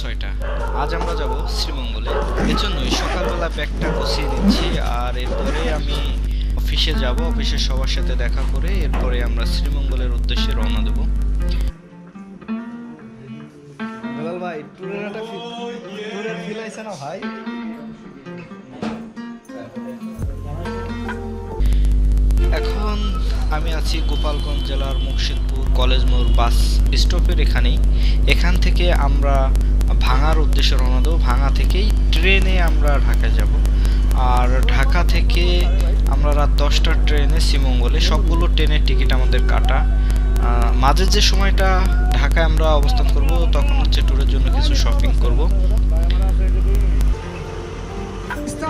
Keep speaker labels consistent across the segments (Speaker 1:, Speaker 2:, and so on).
Speaker 1: ছয়টা আজ আমরা যাব শ্রীমঙ্গলে। এর জন্যই সকালবেলা ব্যাগটা গুছিয়ে নিচ্ছি, আর এরপরে আমি অফিসে যাব অফিসের সবার সাথে দেখা করে এরপরে আমরা শ্রীমঙ্গলের উদ্দেশ্যে রওনা দেব। এখন আমি আছি গোপালগঞ্জ জেলার মুর্শিদপুর কলেজ মোড় বাস স্টপের এখানেই। এখান থেকে আমরা ভাঙার উদ্দেশ্যে রওনা দেবো। ভাঙা থেকেই ট্রেনে আমরা ঢাকায় যাব। আর ঢাকা থেকে আমরা রাত দশটার ট্রেনে শ্রীমঙ্গলে, সবগুলো ট্রেনের টিকিট আমাদের কাটা। মাঝের যে সময়টা ঢাকায় আমরা অবস্থান করব, তখন হচ্ছে ট্যুরের জন্য কিছু শপিং করব।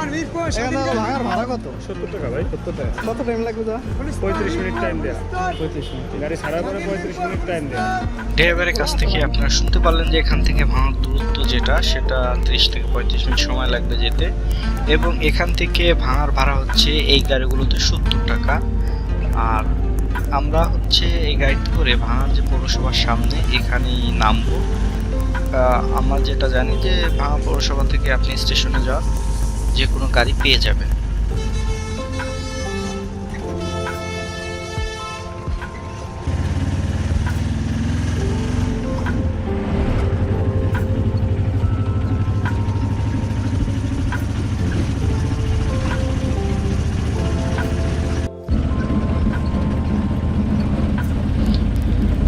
Speaker 2: ভাঙার ভাড়া কত?
Speaker 3: সত্তর টাকা ভাই সত্তর টাকা।
Speaker 2: কত টাইম লাগবে যা
Speaker 3: পঁয়ত্রিশ মিনিট টাইম দেয়া।
Speaker 2: পঁয়ত্রিশ মিনিট।
Speaker 3: গাড়ি ছাড়ার পরে পঁয়ত্রিশ মিনিট টাইম দেয়া।
Speaker 1: ড্রাইভারের কাছ থেকে আপনারা শুনতে পারলেন যে এখান থেকে ভাঙার দূরত্ব যেটা সেটা ত্রিশ থেকে পঁয়ত্রিশ মিনিট সময় লাগবে যেতে। এবং এখান থেকে ভাঙার ভাড়া হচ্ছে এই গাড়িগুলোতে সত্তর টাকা। আর আমরা হচ্ছে এই গাড়িতে করে ভাঙার যে পৌরসভার সামনে এখানেই নামবো। আমরা যেটা জানি যে ভাঙা পৌরসভা থেকে আপনি স্টেশনে যাওয়ার যে কোনো গাড়ি পেয়ে যাবেন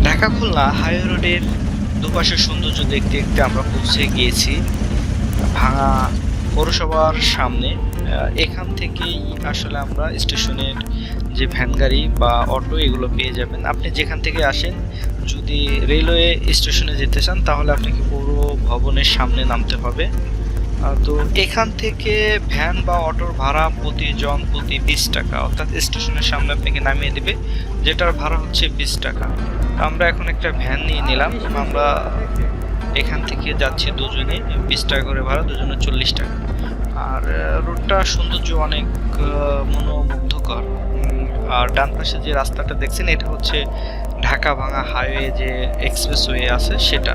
Speaker 1: ঢাকা খুলনা হাইওয়ে রোডের দুপাশের সৌন্দর্য দেখতে দেখতে আমরা পৌঁছে গিয়েছি। ভাঙা পৌরসভার সামনে এখান থেকেই আসলে আমরা স্টেশনের যে ভ্যান গাড়ি বা অটো এগুলো পেয়ে যাবেন। আপনি যেখান থেকে আসেন, যদি রেলওয়ে স্টেশনে যেতে চান, তাহলে আপনাকে পৌর ভবনের সামনে নামতে হবে। তো এখান থেকে ভ্যান বা অটোর ভাড়া প্রতিজন প্রতি বিশ টাকা, অর্থাৎ স্টেশনের সামনে আপনাকে নামিয়ে দেবে, যেটার ভাড়া হচ্ছে বিশ টাকা। আমরা এখন একটা ভ্যান নিয়ে নিলাম, আমরা এখান থেকে যাচ্ছে দুজনে, বিশ টাকা করে ভাড়া, দুজনে চল্লিশ টাকা। আর রোডটা সৌন্দর্য অনেক মনোমুগ্ধকর। আর ডান পাশে যে রাস্তাটা দেখছেন, এটা হচ্ছে ঢাকা ভাঙা হাইওয়ে যে এক্সপ্রেসওয়ে আছে, সেটা।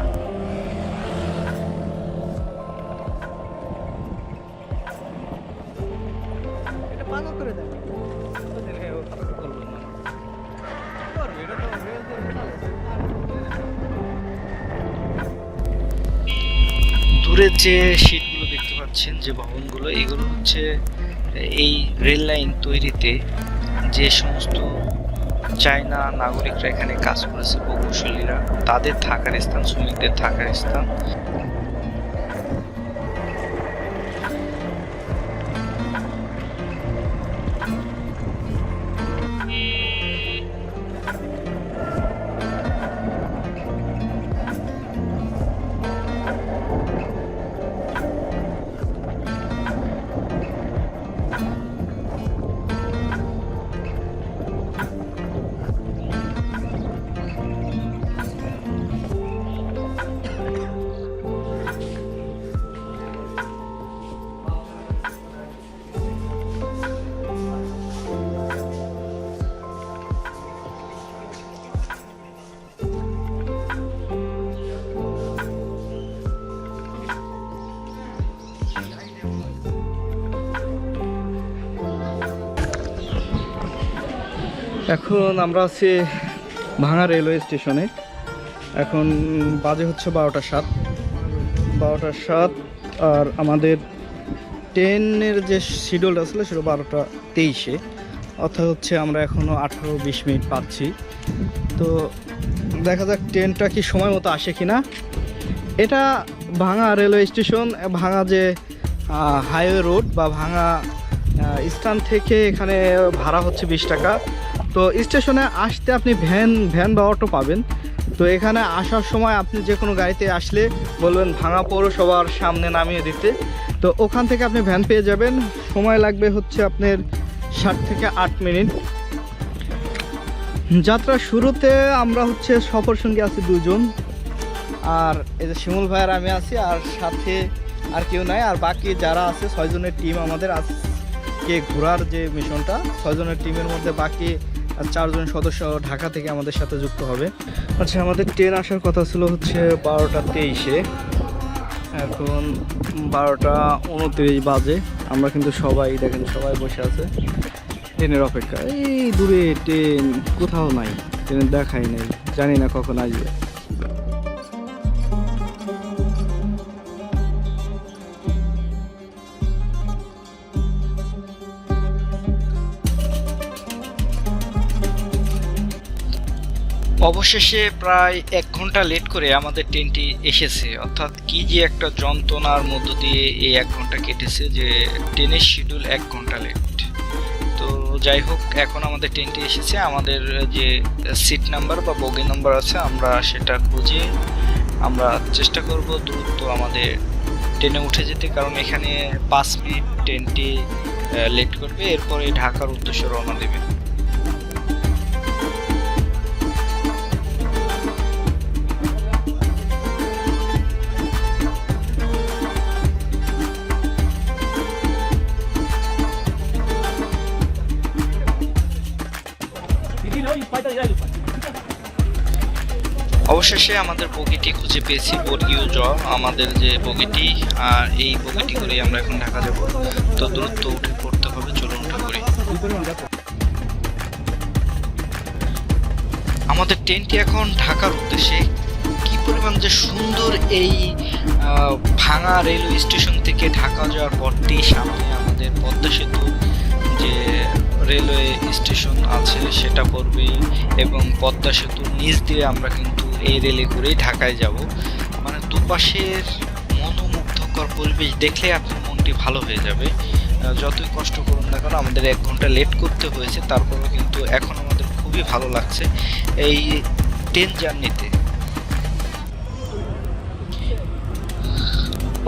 Speaker 1: যে শীটগুলো দেখতে পাচ্ছেন, যে ভবনগুলো, এগুলো হচ্ছে এই রেল লাইন তৈরিতে যে সমস্ত চায়না নাগরিকরা এখানে কাজ করেছে, প্রকৌশলীরা, তাদের থাকার স্থান, শ্রমিকদের থাকার স্থান।
Speaker 2: এখন আমরা আছি ভাঙা রেলওয়ে স্টেশনে। এখন বাজে হচ্ছে বারোটা সাত। বারোটা সাত আর আমাদের ট্রেনের যে শিডিউলটা ছিল সেটা বারোটা তেইশে। অর্থাৎ হচ্ছে আমরা এখনও আঠারো বিশ মিনিট পাচ্ছি। তো দেখা যাক ট্রেনটা কি সময় মতো আসে কি না এটা ভাঙা রেলওয়ে স্টেশন, ভাঙা যে হাইওয়ে রোড বা ভাঙা স্থান থেকে এখানে ভাড়া হচ্ছে বিশ টাকা। তো স্টেশনে আসতে আপনি ভ্যান ভ্যান বা অটো পাবেন। তো এখানে আসার সময় আপনি যে কোনো গাড়িতে আসলে বলবেন ভাঙা পৌরসভার সামনে নামিয়ে দিতে। তো ওখান থেকে আপনি ভ্যান পেয়ে যাবেন। সময় লাগবে হচ্ছে আপনার ষাট থেকে আট মিনিট। যাত্রা শুরুতে আমরা হচ্ছে সফর সঙ্গী আছি দুজন। আর এই যে শিমুল ভাইয়ের আমি আছি, আর সাথে আর কেউ নাই। আর বাকি যারা আছে, ছয়জনের টিম আমাদের আজকে ঘোরার যে মিশনটা, ছয়জনের টিমের মধ্যে বাকি চারজন সদস্য ঢাকা থেকে আমাদের সাথে যুক্ত হবে। আচ্ছা আমাদের ট্রেন আসার কথা ছিল হচ্ছে বারোটা তেইশে। এখন বারোটা উনত্রিশ বাজে। আমরা কিন্তু সবাই, দেখেন সবাই বসে আছে ট্রেনের অপেক্ষা এই দূরে ট্রেন কোথাও নাই ট্রেনের দেখাই নেই, জানি না কখন আসবে।
Speaker 1: অবশেষে প্রায় এক ঘণ্টা লেট করে আমাদের ট্রেনটি এসেছে। অর্থাৎ কি যে একটা যন্ত্রণার মধ্য দিয়ে এই এক ঘণ্টা কেটেছে যে ট্রেনের শিডিউল এক ঘণ্টা লেট তো যাই হোক, এখন আমাদের ট্রেনটি এসেছে। আমাদের যে সিট নাম্বার বা বগি নাম্বার আছে, আমরা সেটা খুঁজে আমরা চেষ্টা করব দ্রুত আমাদের ট্রেনে উঠে যেতে। কারণ এখানে পাঁচ মিনিট ট্রেনটি লেট করবে। এরপরে ঢাকার উদ্দেশ্যে রওনা দেবে। অবশেষে আমাদের বগিটি খুঁজে পেয়েছি বর্গীয় জ, আমাদের যে বগিটি, আর এই বগিটি করে আমরা এখন ঢাকা যাব। তো দূরত্ব উঠে পড়তে হবে, চলুন উঠে পড়ি। আমাদের ট্রেনটি এখন ঢাকার উদ্দেশ্যে কি পরিমাণ যে সুন্দর এই ভাঙা রেলওয়ে স্টেশন থেকে ঢাকা যাওয়ার পরটি সামনে আমাদের পদ্মা সেতু, যে রেলওয়ে স্টেশন আছে, সেটা পড়বে এবং পদ্মা সেতুর নিচ দিয়ে আমরা কিন্তু এই রেলে করেই ঢাকায় যাব। মানে দুপাশের মনোমুগ্ধকর পরিবেশ দেখলে আপনার মনটি ভালো হয়ে যাবে। যতই কষ্ট করুন না কেন, আমাদের এক ঘণ্টা লেট করতে হয়েছে, তারপরেও কিন্তু এখন আমাদের খুবই ভালো লাগছে। এই ট্রেন জার্নিতে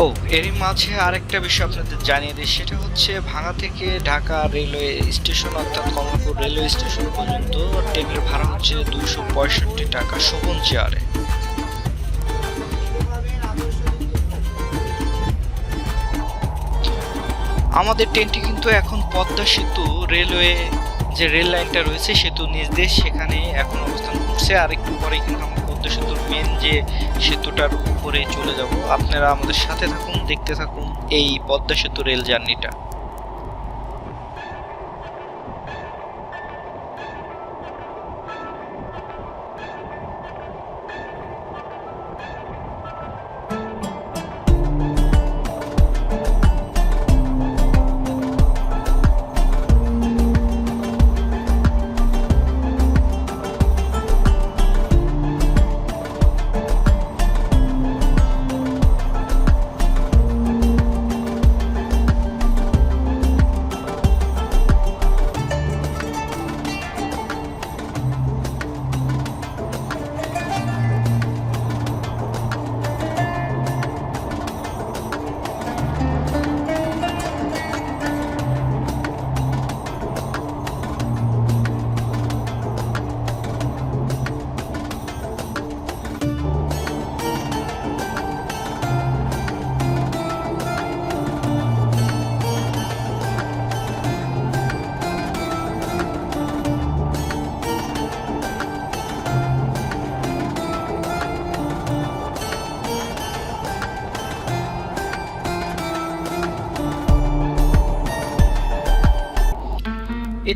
Speaker 1: ও, এরই মাঝে আরেকটা বিষয় আপনাদের জানিয়ে দিই, সেটা হচ্ছে ভাঙা থেকে ঢাকা রেলওয়ে স্টেশন অর্থাৎ কমলপুর রেলওয়ে স্টেশন পর্যন্ত ট্রেনের ভাড়া হচ্ছে দুশো পঁয়ষট্টি টাকা শোভন চেয়ারে। আমাদের ট্রেনটি কিন্তু এখন পদ্মা সেতু রেলওয়ে যে রেল লাইনটা রয়েছে সেতু নিচ দিয়ে সেখানে এখন অবস্থান করছে, আর একটু পরে কিন্তু পদ্মা সেতুর মেন যে সেতুটার উপরে চলে যাব। আপনারা আমাদের সাথে থাকুন, দেখতে থাকুন এই পদ্মা সেতু রেল জার্নিটা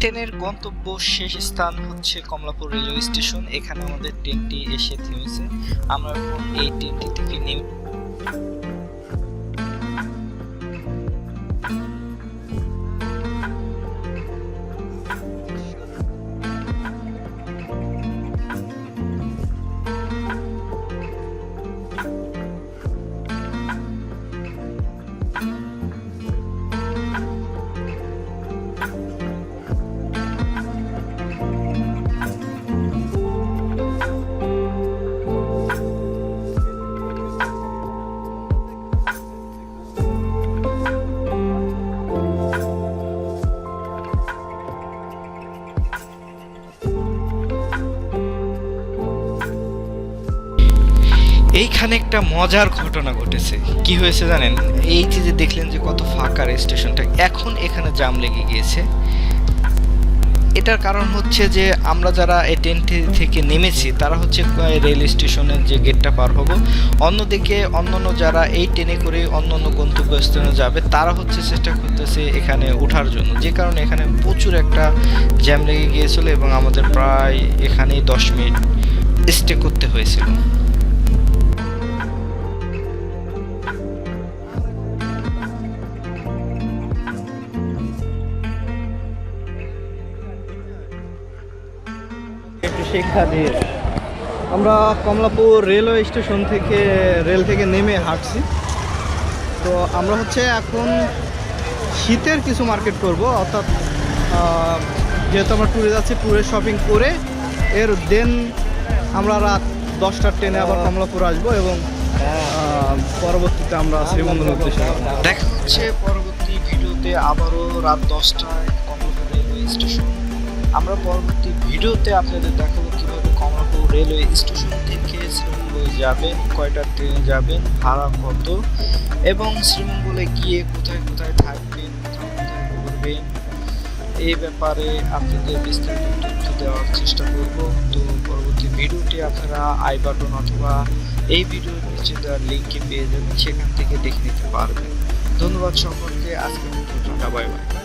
Speaker 1: ট্রেনের গন্তব্য শেষ স্থান হচ্ছে কমলাপুর রেলওয়ে স্টেশন। এখানে আমাদের ট্রেনটি এসে থেমেছে। আমরা এই ট্রেনটি থেকে নেমে এইখানে একটা মজার ঘটনা ঘটেছে। কি হয়েছে জানেন? এই যে দেখলেন যে কত ফাঁকা স্টেশনটা, এখন এখানে জাম লেগে গিয়েছে। এটার কারণ হচ্ছে যে আমরা যারা এই ট্রেন থেকে নেমেছি, তারা হচ্ছে রেল স্টেশনের যে গেটটা পার হব। অন্যদিকে অন্যান্য যারা এই ট্রেনে করে অন্য অন্য গন্তব্যস্থানে যাবে, তারা হচ্ছে চেষ্টা করতেছে এখানে ওঠার জন্য। যে কারণে এখানে প্রচুর একটা জ্যাম লেগে গিয়েছিল এবং আমাদের প্রায় এখানেই দশ মিনিট স্টে করতে হয়েছিল।
Speaker 2: শিক্ষা দিয়ে আমরা কমলাপুর রেলওয়ে স্টেশন থেকে, রেল থেকে নেমে হাঁটছি। তো আমরা হচ্ছে এখন শীতের কিছু মার্কেট করব, অর্থাৎ যেহেতু আমরা ট্যুরে যাচ্ছি, ট্যুরে শপিং করে, এর দেন আমরা রাত দশটার ট্রেনে আবার কমলাপুর আসব এবং পরবর্তীতে আমরা শ্রীমন্দির উদ্দেশ্যে
Speaker 1: দেখা হচ্ছে পরবর্তী ভিডিওতে আবারও রাত দশটায় কমলাপুর রেলওয়ে স্টেশন। আমরা পরবর্তী ভিডিওতে আপনাদের দেখাবো কীভাবে কমলাপুর রেলওয়ে স্টেশন থেকে শ্রীমঙ্গলে যাবেন, কয়টা ট্রেনে যাবেন, ভাড়া কত, এবং শ্রীমঙ্গলে গিয়ে কোথায় কোথায় থাকবেন, কোথায় কোথায় ঘুরবেন, এই ব্যাপারে আপনাদের বিস্তারিত তথ্য দেওয়ার চেষ্টা করব। তো পরবর্তী ভিডিওটি আপনারা আই বাটন অথবা এই ভিডিওর নিচে দেওয়ার লিঙ্কে পেয়ে যাবেন, সেখান থেকে দেখে নিতে পারবেন। ধন্যবাদ সকলকে, আজকের মতো টাটা, বাই বাই।